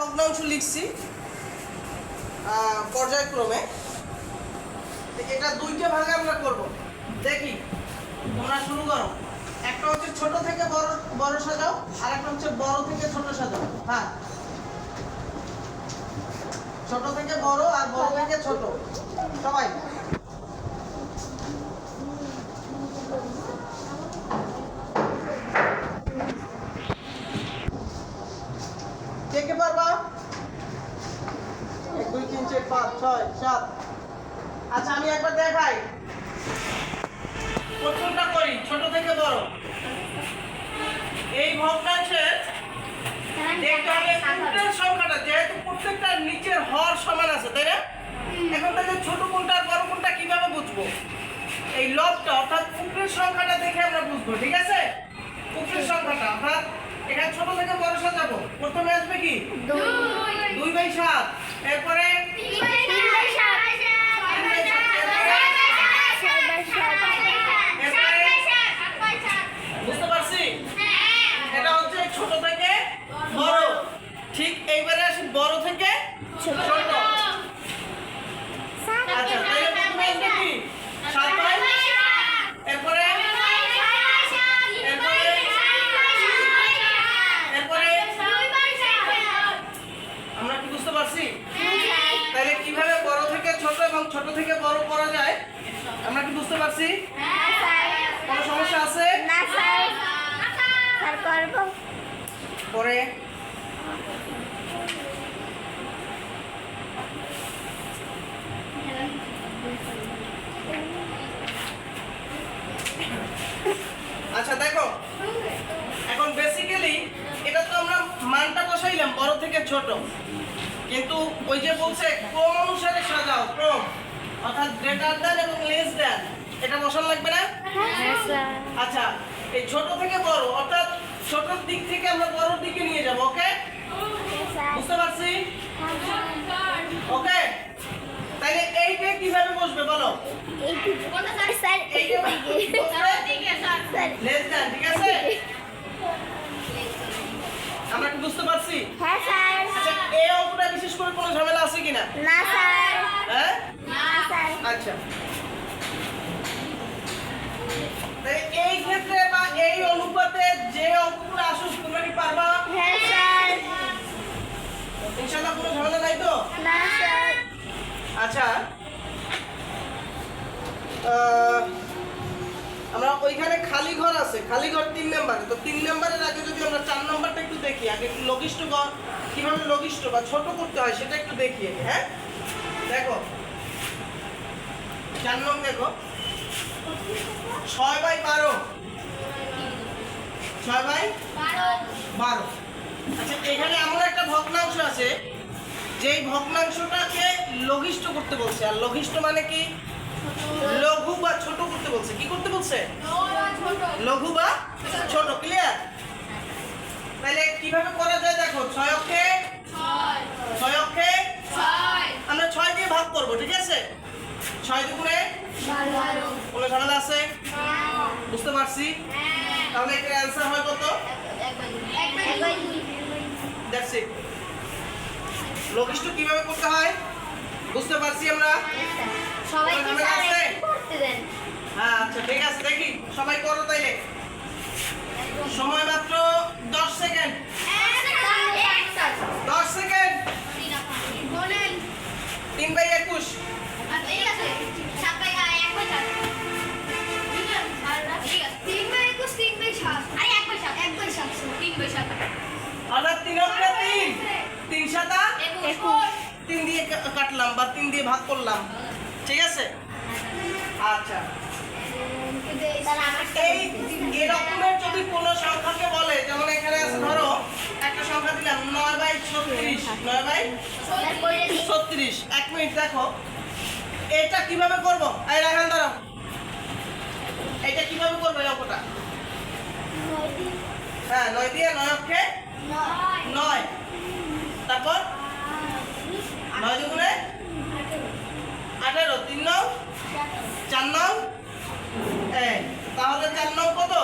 ভগ্নাংশ লিখছি পর্যায়ক্রমে। এটা দুইটা ভাগে আমরা করব। দেখি, তোমরা শুরু করো। একটা হচ্ছে ছোট থেকে বড় বড় সাজাও আর একটা হচ্ছে বড় থেকে ছোট সাজাও। হ্যাঁ। ছোট থেকে বড় আর বড় থেকে ছোট। সবাই? সংখ্যাটা যেহেতু প্রত্যেকটা নিচের হর সমান আছে তাই না? এখন ছোট কোনটা আর বড় কোনটা কীভাবে বুঝব? এই লবটা অর্থাৎ উপরের সংখ্যাটা দেখে আমরা বুঝব ঠিক আছে? উপরের সংখ্যাটা অর্থাৎ এখানে ছোট থেকে বড় সাজাবো। প্রথমে আসবে কি? দুই। বাই সাত। এরপরে পারছি এটা হচ্ছে ছোট থেকে বড় ঠিক এইবারে আসি বড় থেকে ছোট আচ্ছা তাহলে প্রথমে আসবে কি সাত বাই এরপরে এরপরে আমরা কি বুঝতে পারছি তাহলে কীভাবে বড় থেকে ছোট থেকে বড় করা যায় আমরা কি বুঝতে পারছি? কোনো সমস্যা আছে? পরে। আচ্ছা দেখো। এখন বেসিক্যালি এটা তো আমরা মানটা বসাইলাম বড় থেকে ছোট। কিন্তু ওই যে বলছে ক্রম অনুসারে সাজাও ক্রম অর্থাৎ গ্রেটার দেন এবং লেস দেন এটা বসানো লাগবে না? আচ্ছা এই ছোট থেকে বড় অর্থাৎ ছোটর দিক থেকে আমরা বড়র দিকে নিয়ে যাব ওকে? বুঝতে পারছি? ওকে? তাইলে এইটা কীভাবে বসবে বলো? লেস দেন ঠিক আছে? আমরা কি বুঝতে পারছি? হ্যাঁ স্যার। আচ্ছা বিশেষ করে কোনো ঝামেলা আছে কিনা? না স্যার। হ্যাঁ? না স্যার। আচ্ছা। এই ক্ষেত্রে বা এই অনুপাতে যে অঙ্কগুলো আসুক তোমরা কি পারবা? হ্যাঁ স্যার। ইনশাআল্লাহ কোনো ঝামেলা নাই তো? না স্যার। আচ্ছা। আহ, আমরা ওইখানে খালি ঘর আছে খালি ঘর তিন নাম্বারে। তো তিন নাম্বারের আগে যদি আমরা চার নাম্বারটা একটু দেখি আগে একটু লঘিষ্ঠ ঘর কীভাবে লঘিষ্ঠ বা ছোট করতে হয় সেটা একটু দেখি হ্যাঁ? দেখো। চার নং দেখো। ছয় বাই বারো। ছয় বাই বারো। আচ্ছা এখানে এমন একটা ভগ্নাংশ আছে যেই ভগ্নাংশটাকে লঘিষ্ঠ করতে বলছে। আর লঘিষ্ঠ মানে কি? লঘু বা ছোট করতে বলছে। কি করতে বলছে? লঘু বা ছোট ক্লিয়ার তাহলে কীভাবে করা যায় দেখো, ছয় অক্ষে? ছয় অক্ষে? আমরা ছয় দিয়ে ভাগ করব, ঠিক আছে? ছয় দুগুণে কোনো ঝামেলা আছে। বুঝতে পারছি? তাহলে এটার অ্যান্সার হয় কত? ইট লঘিষ্ঠ কীভাবে করতে হয়? বুঝতে পারছি আমরা? সবাইকে স্যার করতে দেন। হ্যাঁ আচ্ছা ঠিক আছে দেখি। সবাই করো তাইলে। সময় মাত্র দশ সেকেন্ড। দশ সেকেন্ড। তিন বাই একুশ। অর্থাৎ তিন অক্ষে তিন। তিন সাতা তিন দিয়ে কাটলাম বা তিন দিয়ে ভাগ করলাম। ঠিক আছে? আচ্ছা। এই এরকমের যদি কোনো সংখ্যাকে বলে, যেমন এখানে আছে ধরো, একটা সংখ্যা দিলাম, নয় বাই ছত্রিশ, নয় বাই ছত্রিশ। এক মিনিট দেখো। এটা কীভাবে করব? এই রাখান দাঁড়াও এটা কীভাবে করব এই অঙ্কটা? হ্যাঁ নয় দিয়ে নয় অক্ষে নয়। তারপর? নয় দুগুণে? আঠেরো। তিন নং? চার নং? এই তাহলে চার নং কত?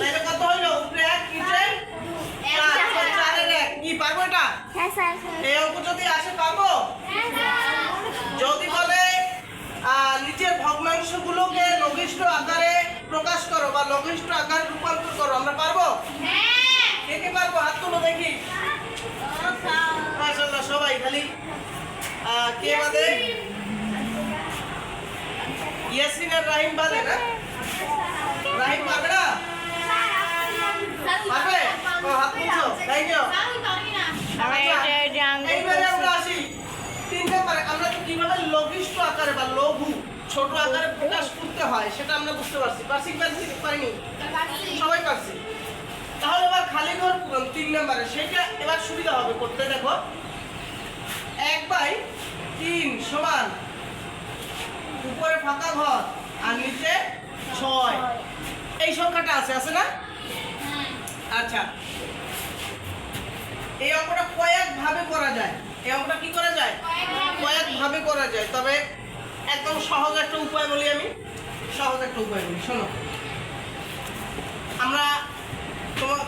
তাহলে কত হইল? উপরে এক নিচে চার। চারের এক। কি পারব এটা? হ্যাঁ এই অঙ্ক যদি আসে পাবো? যদি বলে নিচের ভগ্নাংশগুলোকে লঘিষ্ঠ আকারে প্রকাশ করো বা লঘিষ্ঠ আকারে রূপান্তর করো আমরা পারব? কে কে পারব? হাত তুলো দেখি। মাশাআল্লাহ সবাই খালি কে বাদে? ইয়াসিন আর রাহিম বাদে না? রাহিম পারবে পারবে ও হাত তুলছো থ্যাংক ইউ এইবারে আমরা আসি তিন নম্বরে আমরা কীভাবে লঘিষ্ঠ আকারে বা লঘু ছোট আকারে প্রকাশ করতে হয় সেটা আমরা বুঝতে পারছি। পারছি পারছি? পারিনি? সবাই পারছি। তাহলে এবার খালি ঘর পূরণ তিন নম্বরে। সেটা এবার সুবিধা হবে করতে দেখো। এক বাই তিন সমান উপরে ফাঁকা ঘর আর নিচে ছয়। এই সংখ্যাটা আছে আছে না? আচ্ছা। এই অঙ্কটা কয়েক ভাবে করা যায়। এই অঙ্কটা কি করা যায়? কয়েক ভাবে করা যায়। তবে একদম সহজ একটা উপায় বলি আমি। সহজ একটা উপায় বলি। শোনো। আমরা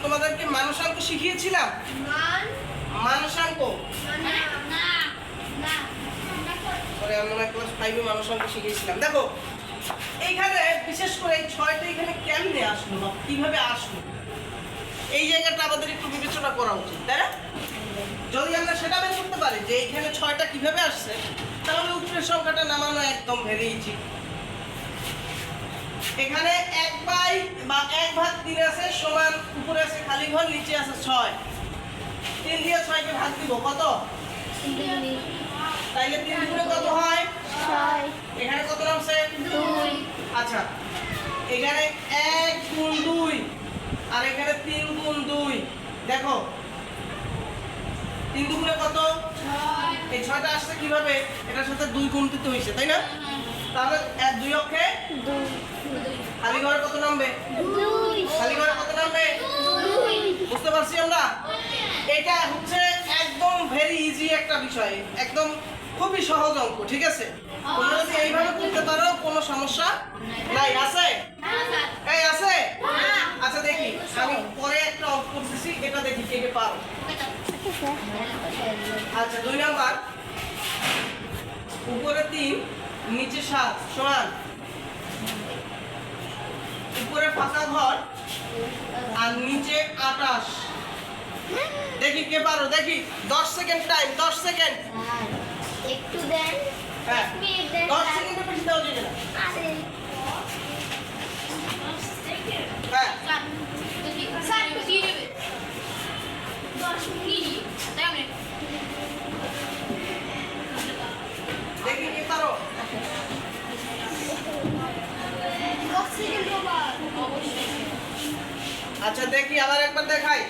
তোমাদেরকে মানসাঙ্ক শিখিয়েছিলাম? মানসাঙ্ক আমরা ক্লাস ফাইভে শিখিয়েছিলাম। দেখো এইখানে বিশেষ করে এই ছয়টা এখানে কেমনে আসলো বা কীভাবে আসলো? এই জায়গাটা আমাদের একটু বিবেচনা করা উচিত তাই না? যদি আমরা সেটা বের করতে পারি যে এখানে ছয়টা কীভাবে আসছে তাহলে উপরের সংখ্যাটা নামানো একদম ভেরি ইজি এখানে এক বাই বা এক ভাগ তিন আছে সমান উপরে আছে খালি ঘর নিচে আছে ছয়। তিন দিয়ে ছয়কে ভাগ দিব কত? তাইলে তিন দুগুণে কত হয়? এখানে কত নামছে? দুই। আচ্ছা এখানে এক গুণ দুই আর এখানে তিন গুণ দুই। দেখো তিন দুগুণে কত? এই ছয়টা আসছে কীভাবে? এটার সাথে দুই গুণ দিতে হয়েছে তাই না? তাহলে এক দুই অক্ষে? খালি ঘরে কত নামবে? খালি ঘরে কত নামবে? বুঝতে পারছি আমরা? এটা হচ্ছে একদম ভেরি ইজি একটা বিষয়। একদম খুবই সহজ অঙ্ক ঠিক আছে? তোমরা যদি এইভাবে করতে পারো কোনো সমস্যা নাই। আছে? এই আছে? আচ্ছা দেখি। আমি পরে একটা অঙ্ক করতেছি এটা দেখি কে কে পারো। আচ্ছা দুই নাম্বার। উপরে তিন নিচে সাত সমান। উপরে ফাঁকা ঘর আর নিচে আটাশ। দেখি কে পারো দেখি। দশ সেকেন্ড টাইম দশ সেকেন্ড। একটু দেন হ্যাঁ এক মিনিট দেন দশ সেকেন্ডের বেশি দেওয়া যাবে না। হ্যাঁ। দেখি কে পারো। আচ্ছা দেখি আবার একবার দেখাই।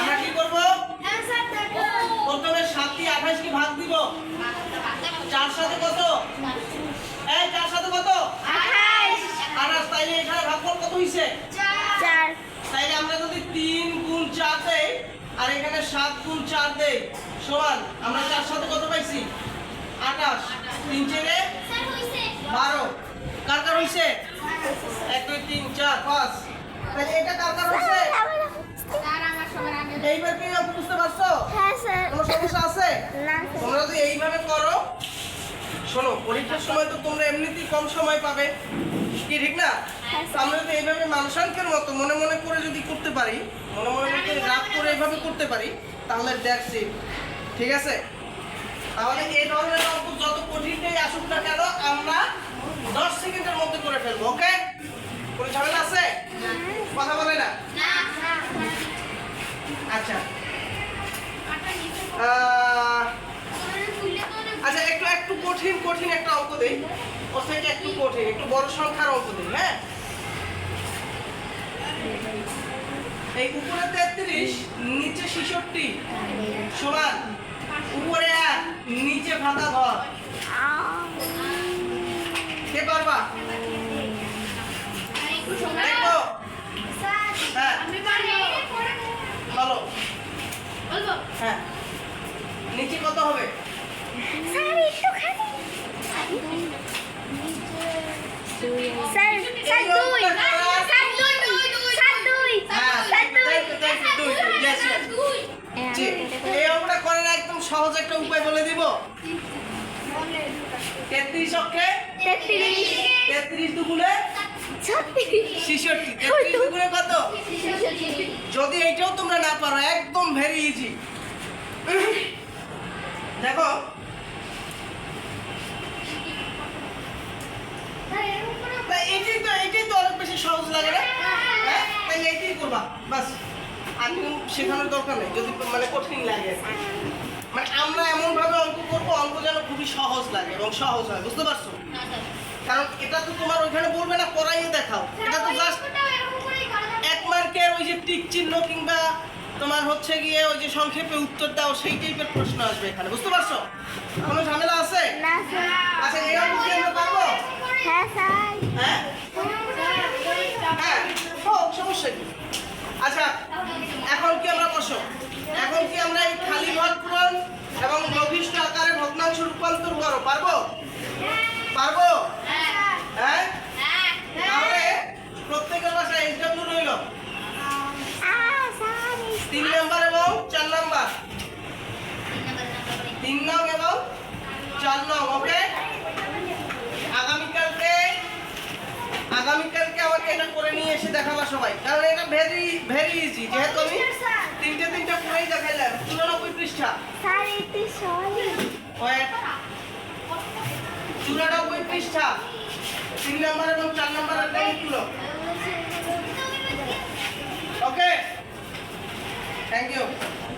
আমরা কি করব? প্রথমে সাত দিয়ে আঠাশ কি ভাগ দিব। চার সাথে কত? এই চার সাথে কত? আঠাশ। তাইলে এখানে ভাগফল কত হইছে? তাইলে আমরা যদি তিন গুণ চার দেই আর এখানে সাত গুণ চার দেই সমান আমরা চার সাথে কত পাইছি? আঠাশ। তিন চেরে বারো। কার কার হইছে। এক দুই তিন চার পাঁচ। তাহলে এটা কার এইবার কি বুঝতে পারছ? হ্যাঁ স্যার। কোনো সমস্যা আছে? না তোমরা যদি এইভাবে করো শোনো পরীক্ষার সময় তো তোমরা এমনিতেই কম সময় পাবে। কি ঠিক না? তো আমরা যদি এইভাবে মানসাঙ্কের মতো মনে মনে করে যদি করতে পারি মনে মনে করে রাগ করে এইভাবে করতে পারি তাহলে দেখছি ঠিক আছে? তাহলে এই ধরনের অঙ্ক যত কঠিনটাই আসুক না কেন আমরা দশ সেকেন্ডের মধ্যে করে ফেলব ওকে কোনো ঝামেলা আছে? একটু বড় সংখ্যার অঙ্ক দিই হ্যাঁ? এই উপরে তেত্রিশ, নিচে ছেষট্টি, সমান। উপরে এক, নিচে ফাঁকা ঘর। কে পারবা হ্যাঁ। বলো। হ্যাঁ। নিচে কত হবে? সহজ একটা উপায় বলে দিব তেত্রিশ অক্ষে তেত্রিশ তেত্রিশ কত যদি এইটাও তোমরা না পারো একদম ভেরি ইজি দেখো তা এইটাই তো এইটাই তো অনেক বেশি সহজ লাগে না হ্যাঁ? তাহলে এইটাই করবা বাস। আর শেখানোর দরকার নেই যদি মানে কঠিন লাগে। মানে আমরা এমন ভাবে অঙ্ক করব অঙ্ক যেন খুবই সহজ লাগে এবং সহজ হয় বুঝতে পারছ? কারণ এটা তো তোমার ওইখানে বলবে না পড়াইয়ে দেখাও। এটা তো জাস্ট এক মার্কের ওই যে টিক চিহ্ন কিংবা তোমার হচ্ছে গিয়ে ওই যে সংক্ষেপে উত্তর দাও সেই টাইপের প্রশ্ন আসবে এখানে বুঝতে পারছ? কোনো ঝামেলা আছে? আচ্ছা আমরা পারব? হ্যাঁ হ্যাঁ? হ্যাঁ হোক সমস্যা কি? আচ্ছা এখন কি আমরা বসো? এখন কি আমরা এই খালি ঘর পূরণ এবং লঘিষ্ঠ আকারে ভগ্নাংশ রূপান্তর করো? পারব? পারব? হ্যাঁ? তাহলে প্রত্যেকের বাসায় এইচডব্লিউ রইল তিন নাম্বার এবং চার নাম্বার। তিন নং এবং চার নং ওকে আগামীকালকে আগামীকালকে আমাকে এটা করে নিয়ে এসে দেখাবা সবাই কারণ এটা ভেরি ভেরি ইজি যেহেতু আমি তিনটে তিনটে পুরোই দেখাইলাম। চুরানব্বই পৃষ্ঠা। চুরানব্বই পৃষ্ঠা। তিন নাম্বার এবং চার ওকে থ্যাংক ইউ